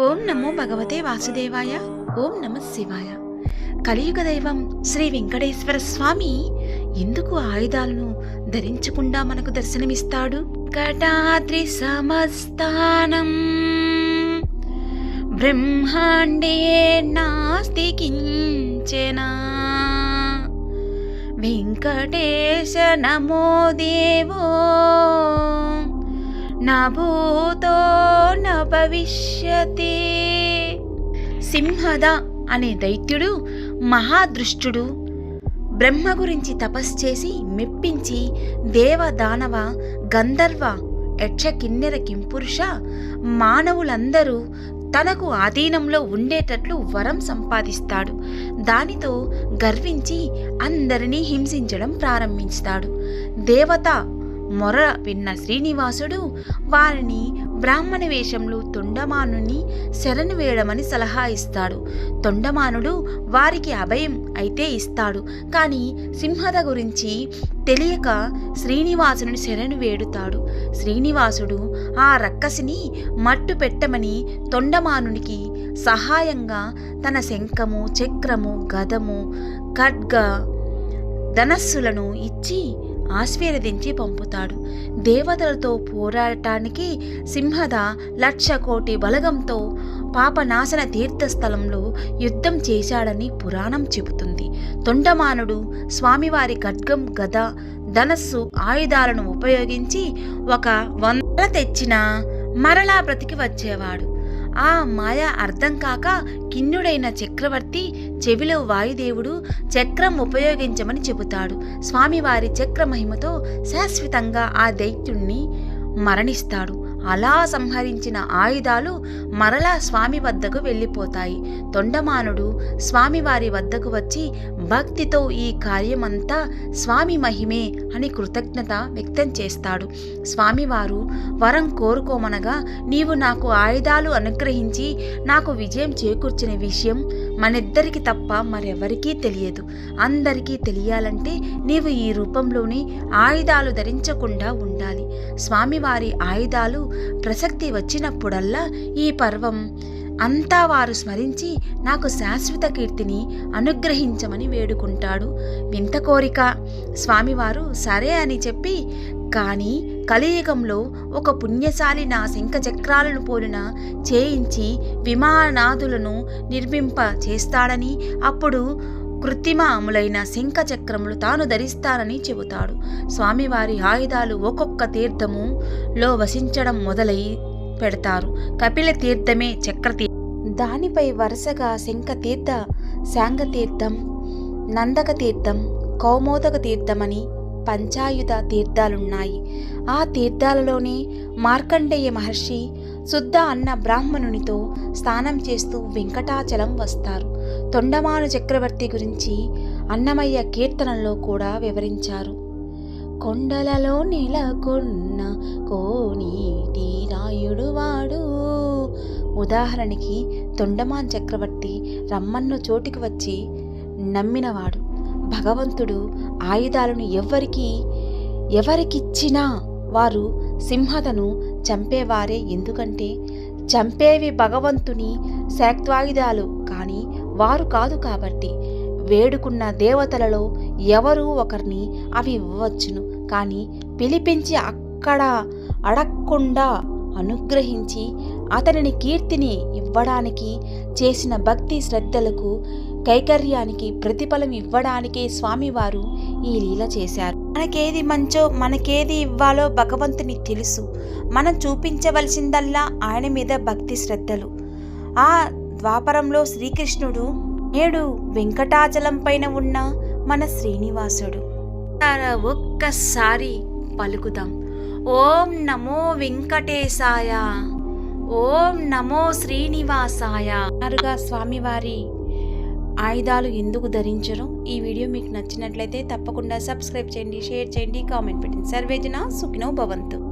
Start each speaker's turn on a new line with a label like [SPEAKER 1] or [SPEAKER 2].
[SPEAKER 1] ఓం నమో భగవతే వాసుదేవాయ ఓం నమ శివాయ. కలియుగ దైవం శ్రీ వెంకటేశ్వర స్వామి ఎందుకు ఆయుధాలను ధరించకుండా మనకు దర్శనమిస్తాడు? కటాద్రి సమస్తానం. బ్రహ్మాండే నాస్తి కించెనా. వెంకటేశ నమో దేవో. నా భూతో న భవిష్యతి సింహద అనే దైత్యుడు మహాదృష్టుడు బ్రహ్మ గురించి తపస్సు చేసి మెప్పించి దేవ దానవ గంధర్వ యక్ష కిన్నెర కింపురుష మానవులందరూ తనకు ఆధీనంలో ఉండేటట్లు వరం సంపాదిస్తాడు. దానితో గర్వించి అందరినీ హింసించడం ప్రారంభిస్తాడు. దేవత మొర విన్న శ్రీనివాసుడు వారిని బ్రాహ్మణ వేషంలో తొండమానుని శరణు వేయడమని సలహా ఇస్తాడు. తొండమానుడు వారికి అభయం అయితే ఇస్తాడు. కానీ సింహద గురించి తెలియక శ్రీనివాసుని శరణు వేడుతాడు. శ్రీనివాసుడు ఆ రక్కసిని మట్టు పెట్టమని తొండమానునికి సహాయంగా తన శంఖము చక్రము గదము ఖడ్గ ధనస్సులను ఇచ్చి ఆశీర్వదించి పంపుతాడు. దేవతలతో పోరాడటానికి సింహద లక్ష కోటి బలగంతో పాపనాశన తీర్థస్థలంలో యుద్ధం చేశాడని పురాణం చెబుతుంది. తొండమానుడు స్వామివారి ఖడ్గం గద ధనస్సు ఆయుధాలను ఉపయోగించి ఒక వందల తెచ్చిన మరలా బ్రతికి వచ్చేవాడు. ఆ మాయ అర్థం కాక కిన్నుడైన చక్రవర్తి చెవిలో వాయుదేవుడు చక్రం ఉపయోగించమని చెబుతాడు. స్వామివారి చక్ర మహిమతో శాశ్వతంగా ఆ దైత్యుణ్ణి మరణిస్తాడు. అలా సంహరించిన ఆయుధాలు మరలా స్వామి వద్దకు వెళ్ళిపోతాయి. తొండమానుడు స్వామివారి వద్దకు వచ్చి భక్తితో ఈ కార్యమంతా స్వామి మహిమే అని కృతజ్ఞత వ్యక్తం చేస్తాడు. స్వామివారు వరం కోరుకోమనగా నీవు నాకు ఆయుధాలు అనుగ్రహించి నాకు విజయం చేకూర్చిన విషయం మనిద్దరికి తప్ప మరెవరికీ తెలియదు. అందరికీ తెలియాలంటే నీవు ఈ రూపంలోని ఆయుధాలు ధరించకుండా ఉండాలి. స్వామివారి ఆయుధాలు ప్రసక్తి వచ్చినప్పుడల్లా ఈ పర్వం అంతా వారు స్మరించి నాకు శాశ్వత కీర్తిని అనుగ్రహించమని వేడుకుంటాడు. వింత కోరిక. స్వామివారు సరే అని చెప్పి కానీ కలియుగంలో ఒక పుణ్యశాలి నా శంఖ చక్రాలను పోలిన చేయించి విమానాదులను నిర్మింప చేస్తాడని అప్పుడు కృత్రిమములైన శంఖ చక్రములు తాను ధరిస్తానని చెబుతాడు. స్వామివారి ఆయుధాలు ఒక్కొక్క తీర్థములో వసించడం మొదలై పెడతారు. కపిల తీర్థమే చక్రతీ దానిపై వరుసగా శంఖతీర్థ శాంగతీర్థం నందక తీర్థం కౌమోదక తీర్థమని పంచాయుధ తీర్థాలున్నాయి. ఆ తీర్థాలలోనే మార్కండేయ మహర్షి శుద్ధ అన్న బ్రాహ్మణునితో స్నానం చేస్తూ వెంకటాచలం వస్తారు. తొండమాను చక్రవర్తి గురించి అన్నమయ్య కీర్తనలో కూడా వివరించారు. కొండలలో నెలకొన్న కోనీటి రాయుడు వాడు. ఉదాహరణకి తొండమాన్ చక్రవర్తి రమ్మన్న చోటికి వచ్చి నమ్మినవాడు. భగవంతుడు ఆయుధాలను ఎవరికి ఎవరికిచ్చినా వారు సింహతను చంపేవారే. ఎందుకంటే చంపేవి భగవంతుని శాక్వాయుధాలు కానీ వారు కాదు కాబట్టి వేడుకున్న దేవతలలో ఎవరు ఒకరిని అవి ఇవ్వవచ్చును. కానీ పిలిపించి అక్కడ అడగకుండా అనుగ్రహించి అతనిని కీర్తిని ఇవ్వడానికి చేసిన భక్తి శ్రద్ధలకు కైకర్యానికి ప్రతిఫలం ఇవ్వడానికే స్వామివారు ఈ లీల చేశారు. మనకేది మంచో మనకేది ఇవ్వాలో భగవంతుని తెలుసు. మనం చూపించవలసిందల్లా ఆయన మీద భక్తి శ్రద్ధలు. ఆ ద్వాపరంలో శ్రీకృష్ణుడు నేడు వెంకటాచలం పైన ఉన్న మన శ్రీనివాసుడు. ఒక్కసారి పలుకుదాం. ఓం నమో వెంకటేశాయ. ఓం నమో శ్రీనివాసాయ. అరుగా స్వామివారి ఆయుధాలు ఎందుకు ధరించరు? ఈ వీడియో మీకు నచ్చినట్లయితే తప్పకుండా సబ్స్క్రైబ్ చేయండి షేర్ చేయండి కామెంట్ పెట్టండి. సర్వేజన సుఖినో భవంతు.